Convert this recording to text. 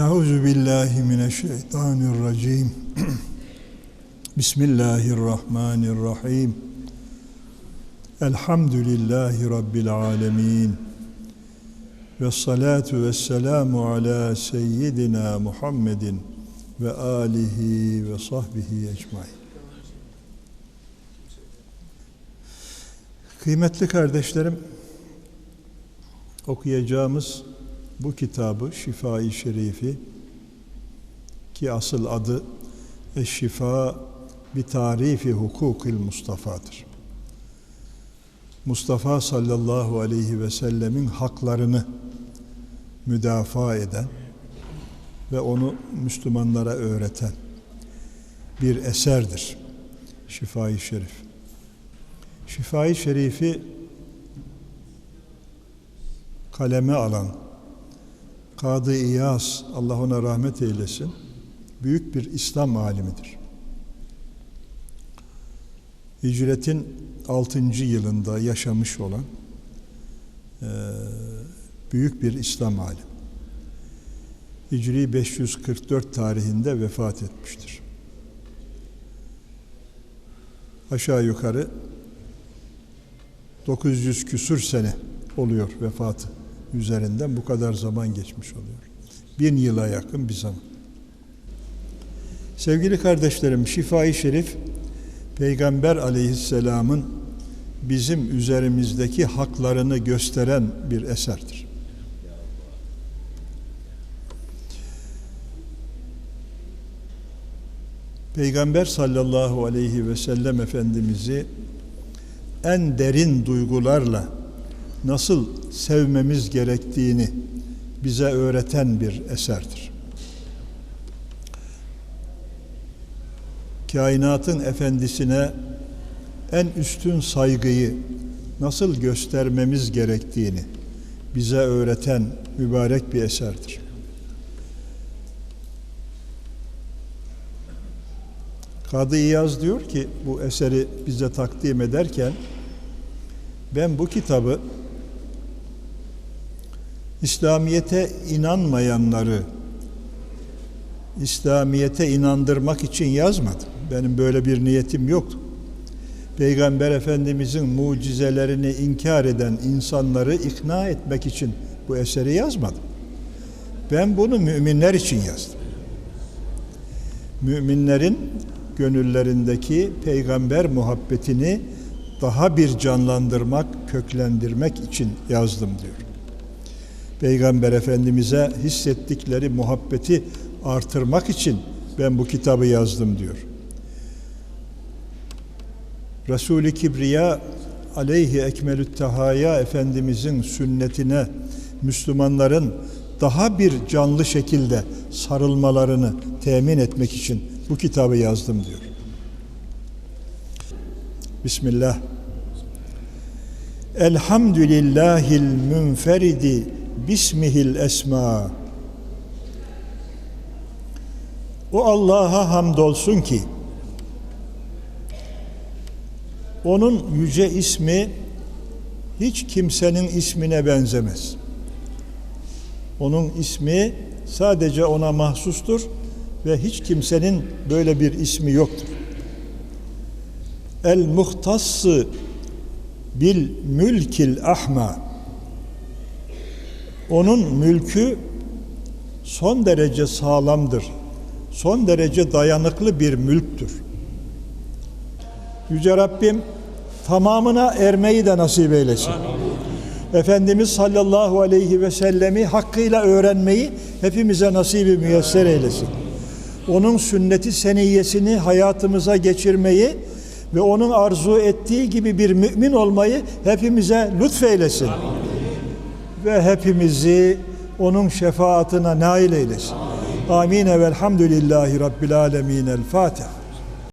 Euzu billahi mineşşeytanirracim. Bismillahirrahmanirrahim. Elhamdülillahi rabbil alamin. Ve salatu ve selamu ala seyyidina Muhammedin ve alihi ve sahbihi ecmaîn. Kıymetli kardeşlerim, okuyacağımız bu kitabı Şifa-i Şerifi ki asıl adı Eşşifa bi tarifi hukukil Mustafa'dır. Mustafa sallallahu aleyhi ve sellemin haklarını müdafaa eden ve onu Müslümanlara öğreten bir eserdir. Şifa-i Şerif. Şifa-i Şerif'i kaleme alan Kadı İyaz, Allah ona rahmet eylesin, büyük bir İslam alimidir. Hicretin 6. yılında yaşamış olan e, büyük bir İslam alimi. Hicri 544 tarihinde vefat etmiştir. Aşağı yukarı 900 küsür sene oluyor vefatı üzerinden bu kadar zaman geçmiş oluyor. Bin yıla yakın bir zaman. Sevgili kardeşlerim, Şifa-i Şerif, Peygamber aleyhisselamın bizim üzerimizdeki haklarını gösteren bir eserdir. Peygamber sallallahu aleyhi ve sellem Efendimiz'i en derin duygularla nasıl sevmemiz gerektiğini bize öğreten bir eserdir. Kainatın efendisine en üstün saygıyı nasıl göstermemiz gerektiğini bize öğreten mübarek bir eserdir. Kadı İyaz diyor ki bu eseri bize takdim ederken ben bu kitabı İslamiyete inanmayanları İslamiyete inandırmak için yazmadım. Benim böyle bir niyetim yoktu. Peygamber Efendimizin mucizelerini inkar eden insanları ikna etmek için bu eseri yazmadım. Ben bunu müminler için yazdım. Müminlerin gönüllerindeki peygamber muhabbetini daha bir canlandırmak, köklendirmek için yazdım diyor. Peygamber Efendimiz'e hissettikleri muhabbeti artırmak için ben bu kitabı yazdım diyor. Resul-i Kibriya aleyhi ekmelü tehaya Efendimizin sünnetine Müslümanların daha bir canlı şekilde sarılmalarını temin etmek için bu kitabı yazdım diyor. Bismillah. Elhamdülillahil münferidi bismihil esma. O Allah'a hamdolsun ki onun yüce ismi hiç kimsenin ismine benzemez. Onun ismi sadece ona mahsustur ve hiç kimsenin böyle bir ismi yoktur. El muhtassı bil mülkil ahma onun mülkü son derece sağlamdır. Son derece dayanıklı bir mülktür. Yüce Rabbim tamamına ermeyi de nasip eylesin. Efendimiz sallallahu aleyhi ve sellemi hakkıyla öğrenmeyi hepimize nasibi müyesser eylesin. Onun sünneti seniyyesini hayatımıza geçirmeyi ve onun arzu ettiği gibi bir mümin olmayı hepimize lütfeylesin. Ve hepimizi onun şefaatine nail eylesin. Amin. Velhamdülillahi Rabbil Alemin. El Fatiha.